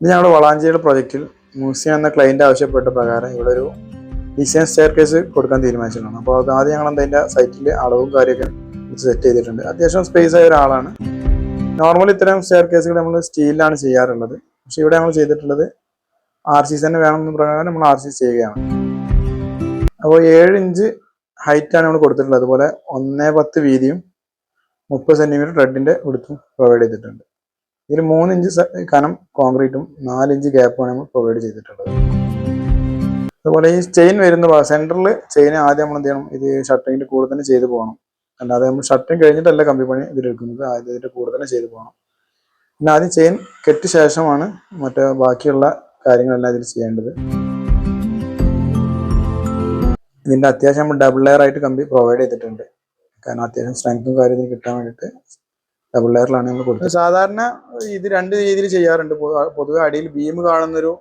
ഇത് ഞങ്ങളുടെ വളാഞ്ചേരി പ്രൊജക്റ്റിൽ മ്യൂസിയം എന്ന ക്ലയന്റ് ആവശ്യപ്പെട്ട പ്രകാരം ഇവിടെ ഒരു ഡിസൈൻ സ്റ്റെയർ കേസ് കൊടുക്കാൻ തീരുമാനിച്ചിട്ടുണ്ട്. അപ്പോൾ അത് ആദ്യം ഞങ്ങൾ അതിന്റെ സൈറ്റിൽ അളവും കാര്യമൊക്കെ സെറ്റ് ചെയ്തിട്ടുണ്ട്. അത്യാവശ്യം സ്പേസ് ആയ ഒരാളാണ്. നോർമലി ഇത്തരം സ്റ്റെയർ കേസുകൾ നമ്മൾ സ്റ്റീലിലാണ് ചെയ്യാറുള്ളത്. പക്ഷേ ഇവിടെ നമ്മൾ ചെയ്തിട്ടുള്ളത് ആർ സി തന്നെ വേണമെന്ന് പ്രകാരം നമ്മൾ ആർ സി ചെയ്യുകയാണ്. അപ്പോൾ ഏഴ് ഇഞ്ച് ഹൈറ്റാണ് നമ്മൾ കൊടുത്തിട്ടുള്ളത്. അതുപോലെ ഒന്നേ പത്ത് വീതിയും മുപ്പത് സെന്റിമീറ്റർ റെഡിന്റെ കൊടുത്തും പ്രൊവൈഡ് ചെയ്തിട്ടുണ്ട്. ഇതിൽ മൂന്ന് ഇഞ്ച് കനം കോൺക്രീറ്റും നാല് ഇഞ്ച് ഗ്യാപ്പാണ് നമ്മൾ പ്രൊവൈഡ് ചെയ്തിട്ടുള്ളത്. അതുപോലെ ഈ ചെയിൻ വരുന്ന സെന്ററിൽ ചെയിൻ ആദ്യം നമ്മൾ എന്ത് ചെയ്യണം? ഇത് ഷട്ടറിങ്ങിന്റെ കൂടെ തന്നെ ചെയ്ത് പോകണം. അല്ലാതെ നമ്മൾ ഷട്ടറിങ് കഴിഞ്ഞിട്ടല്ല കമ്പി പണി ഇതിലെടുക്കുന്നത്. ആദ്യം ഇതിന്റെ കൂടെ തന്നെ ചെയ്ത് പോകണം. പിന്നെ ആദ്യം ചെയിൻ കെട്ടി ശേഷമാണ് മറ്റേ ബാക്കിയുള്ള കാര്യങ്ങളെല്ലാം ഇതിൽ ചെയ്യേണ്ടത്. ഇതിന്റെ അത്യാവശ്യം നമ്മൾ ഡബിൾ ലെയർ ആയിട്ട് കമ്പി പ്രൊവൈഡ് ചെയ്തിട്ടുണ്ട്. കാരണം അത്യാവശ്യം സ്ട്രെങ്ത്തും കാര്യത്തിന് കിട്ടാൻ വേണ്ടിയിട്ട് ഡബിൾ ലെയറിലാണ് നമ്മൾ കൊടുത്തത്. സാധാരണ ഇത് രണ്ട് രീതിയിൽ ചെയ്യാറുണ്ട്. പൊതുവെ അടിയിൽ ബീം കാണുന്നൊരു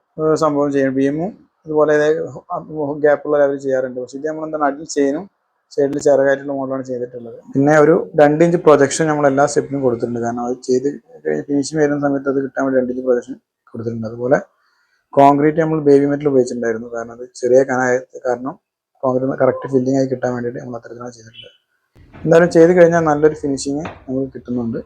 സംഭവം ചെയ്യും. ബീമും അതുപോലെ ഗ്യാപ്പുള്ള ലെവൽ ചെയ്യാറുണ്ട്. പക്ഷേ ഇത് നമ്മൾ എന്താണ് അടിയിൽ ചെയിനും സൈഡിൽ ചെറുതായിട്ടുള്ള മോഡലാണ് ചെയ്തിട്ടുള്ളത്. പിന്നെ ഒരു രണ്ട് ഇഞ്ച് പ്രൊജക്ഷൻ നമ്മൾ എല്ലാ സ്റ്റെപ്പിനും കൊടുത്തിട്ടുണ്ട്. കാരണം അത് ചെയ്ത് ഫിനിഷിംഗ് വരുന്ന സമയത്ത് അത് കിട്ടാൻ വേണ്ടി രണ്ട് ഇഞ്ച് പ്രൊജക്ഷൻ കൊടുത്തിട്ടുണ്ട്. അതുപോലെ കോൺക്രീറ്റ് നമ്മൾ ബേബി മെറ്റൽ ഉപയോഗിച്ചിട്ടുണ്ടായിരുന്നു. കാരണം അത് ചെറിയ കനായ കാരണം കോൺക്രീറ്റ് കറക്റ്റ് ഫില്ലിംഗ് ആയി കിട്ടാൻ വേണ്ടിയിട്ട് നമ്മൾ അത്തരത്തിലാണ് ചെയ്തിട്ടുള്ളത്. എന്തായാലും ചെയ്ത് കഴിഞ്ഞാൽ നല്ലൊരു ഫിനിഷിങ് നമുക്ക് കിട്ടുന്നുണ്ട്.